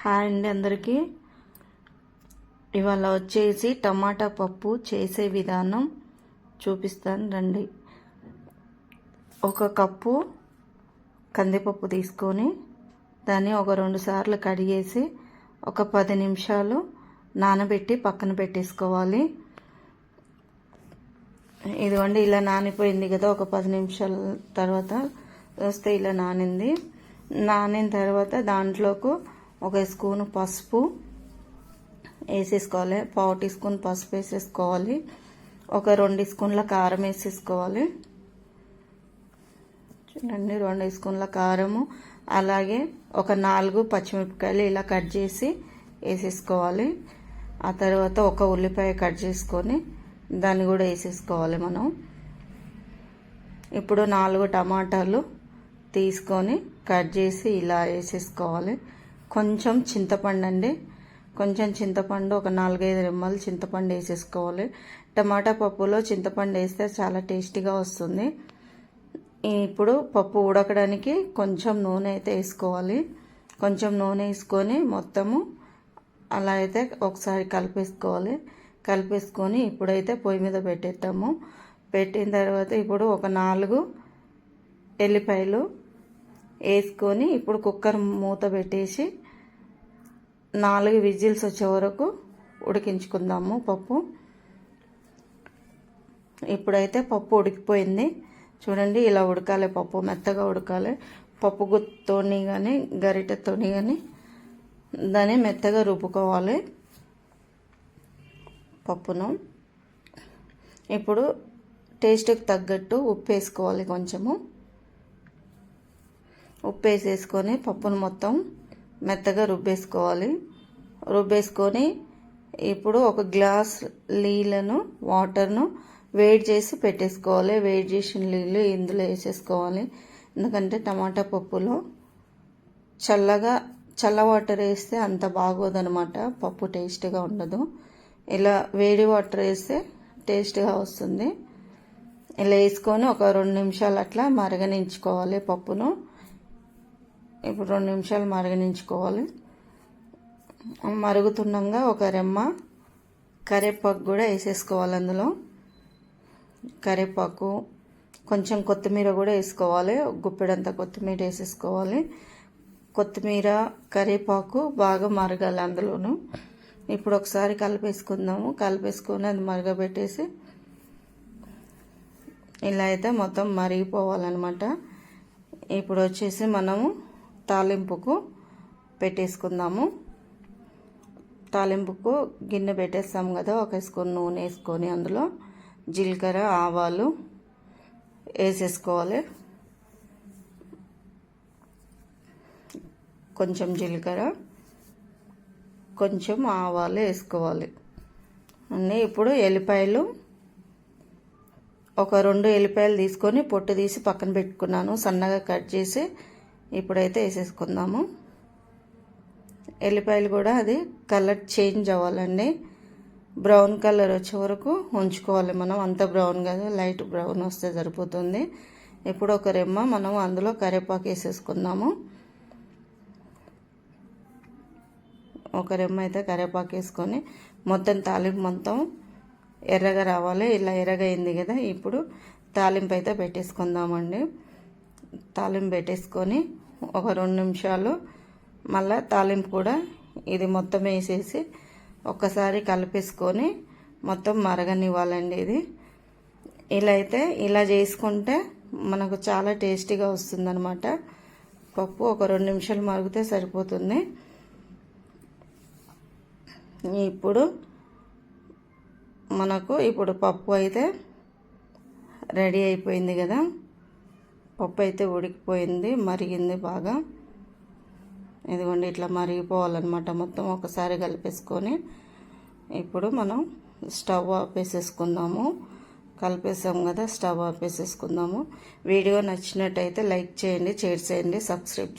Hi అండి అందరికీ. ఇవాళ వచ్చేసి టమాటా పప్పు చేసే విధానం చూపిస్తాను రండి. ఒక కప్పు కందిపప్పు తీసుకొని దాన్ని ఒక రెండు సార్లు కడిగేసి ఒక పది నిమిషాలు నానబెట్టి పక్కన పెట్టేసుకోవాలి. ఇదిగోండి ఇలా నానిపోయింది కదా ఒక పది నిమిషాల తర్వాత వస్తే ఇలా నానింది. నానిన తర్వాత దాంట్లోకి ఒక స్పూన్ పసుపు వేసేసుకోవాలి. పావు టీ స్పూన్ పసుపు వేసేసుకోవాలి. ఒక రెండు స్పూన్ల కారం వేసేసుకోవాలి. చూడండి రెండు స్పూన్ల కారము. అలాగే ఒక నాలుగు పచ్చిమిరపకాయలు ఇలా కట్ చేసి వేసేసుకోవాలి. ఆ తర్వాత ఒక ఉల్లిపాయ కట్ చేసుకొని దాన్ని కూడా వేసేసుకోవాలి మనం. ఇప్పుడు నాలుగు టమాటాలు తీసుకొని కట్ చేసి ఇలా వేసేసుకోవాలి. కొంచెం చింతపండు అండి కొంచెం చింతపండు ఒక నాలుగైదు రెమ్మలు చింతపండు వేసేసుకోవాలి. టమాటా పప్పులో చింతపండు వేస్తే చాలా టేస్టీగా వస్తుంది. ఇప్పుడు పప్పు ఉడకడానికి కొంచెం నూనె అయితే వేసుకోవాలి. కొంచెం నూనె వేసుకొని మొత్తము అలా అయితే ఒకసారి కలిపేసుకోవాలి. కలిపేసుకొని ఇప్పుడైతే పొయ్యి మీద పెట్టేద్దాము. పెట్టిన తర్వాత ఇప్పుడు ఒక నాలుగు ఎల్లిపాయలు వేసుకొని ఇప్పుడు కుక్కర్ మూత పెట్టేసి నాలుగు విజిల్స్ వచ్చే వరకు ఉడికించుకుందాము పప్పు. ఇప్పుడైతే పప్పు ఉడికిపోయింది. చూడండి ఇలా ఉడకాలి పప్పు మెత్తగా ఉడకాలి. పప్పు గుత్తోని కానీ గరిటెతోని కానీ దాన్ని మెత్తగా రుబ్బుకోవాలి పప్పును. ఇప్పుడు టేస్ట్కి తగ్గట్టు ఉప్పు వేసుకోవాలి కొంచెము. ఉప్పు వేసేసుకొని పప్పును మొత్తం మెత్తగా రుబ్బేసుకోవాలి. రుబ్బేసుకొని ఇప్పుడు ఒక గ్లాస్ నీళ్ళను వాటర్ను వేడి చేసి పెట్టేసుకోవాలి. వేడి చేసిన నీళ్ళు ఇందులో వేసేసుకోవాలి. ఎందుకంటే టమాటా పప్పులో చల్లగా చల్ల వాటర్ వేస్తే అంత బాగోదనమాట. పప్పు టేస్ట్గా ఉండదు. ఇలా వేడి వాటర్ వేస్తే టేస్ట్గా వస్తుంది. ఇలా వేసుకొని ఒక రెండు నిమిషాలు అట్లా మరగనించుకోవాలి పప్పును. ఇప్పుడు రెండు నిమిషాలు మరగనించుకోవాలి. మరుగుతుండగా ఒక రెమ్మ కరివేపాకు కూడా వేసేసుకోవాలి అందులో. కరివేపాకు కొంచెం కొత్తిమీర కూడా వేసుకోవాలి. గుప్పెడంత కొత్తిమీర వేసేసుకోవాలి. కొత్తిమీర కరివేపాకు బాగా మరగాలి అందులోను. ఇప్పుడు ఒకసారి కలిపేసుకుందాము. కలిపేసుకొని అది మరగబెట్టేసి ఇలా అయితే మొత్తం మరిగిపోవాలన్నమాట. ఇప్పుడు వచ్చేసి మనము తాలింపుకు పెట్టేసుకుందాము. తాలింపుకు గిన్నె పెట్టేస్తాము కదా ఒక స్పూన్ నూనె వేసుకొని అందులో జీలకర్ర ఆవాలు వేసేసుకోవాలి. కొంచెం జీలకర్ర కొంచెం ఆవాలు వేసుకోవాలి. అన్నీ ఇప్పుడు ఎల్లిపాయలు ఒక రెండు ఎల్లిపాయలు తీసుకొని పొట్టు తీసి పక్కన పెట్టుకున్నాను. సన్నగా కట్ చేసి ఇప్పుడైతే వేసేసుకుందాము. ఎల్లిపాయలు కూడా అది కలర్ చేంజ్ అవ్వాలండి. బ్రౌన్ కలర్ వచ్చే వరకు ఉంచుకోవాలి మనం. అంత బ్రౌన్ కదా లైట్ బ్రౌన్ వస్తే సరిపోతుంది. ఇప్పుడు ఒక రెమ్మ మనం అందులో కరివేపాకు వేసేసుకుందాము. ఒక రెమ్మ అయితే కరివేపాకు వేసుకొని మొత్తం తాలింపు మొత్తం ఎర్రగా రావాలి. ఇలా ఎర్రగా అయింది కదా ఇప్పుడు తాలింపు అయితే పెట్టేసుకుందామండి. తాలింపు పెట్టేసుకొని ఒక రెండు నిమిషాలు మళ్ళీ తాలింపు కూడా ఇది మొత్తం వేసేసి ఒక్కసారి కలిపేసుకొని మొత్తం మరగనివ్వాలండి ఇది. ఇలా అయితే ఇలా చేసుకుంటే మనకు చాలా టేస్టీగా వస్తుందన్నమాట. పప్పు ఒక రెండు నిమిషాలు మరిగితే సరిపోతుంది. ఇప్పుడు మనకు ఇప్పుడు పప్పు అయితే రెడీ అయిపోయింది కదా. పప్పు అయితే ఉడికిపోయింది మరిగింది బాగా. ఇదిగోండి ఇట్లా మరిగిపోవాలన్నమాట. మొత్తం ఒకసారి కలిపేసుకొని ఇప్పుడు మనం స్టవ్ ఆపేసేసుకుందాము. కలిపేసాం కదా స్టవ్ ఆపేసేసుకుందాము. వీడియో నచ్చినట్టయితే లైక్ చేయండి షేర్ చేయండి సబ్స్క్రైబ్ చేయండి.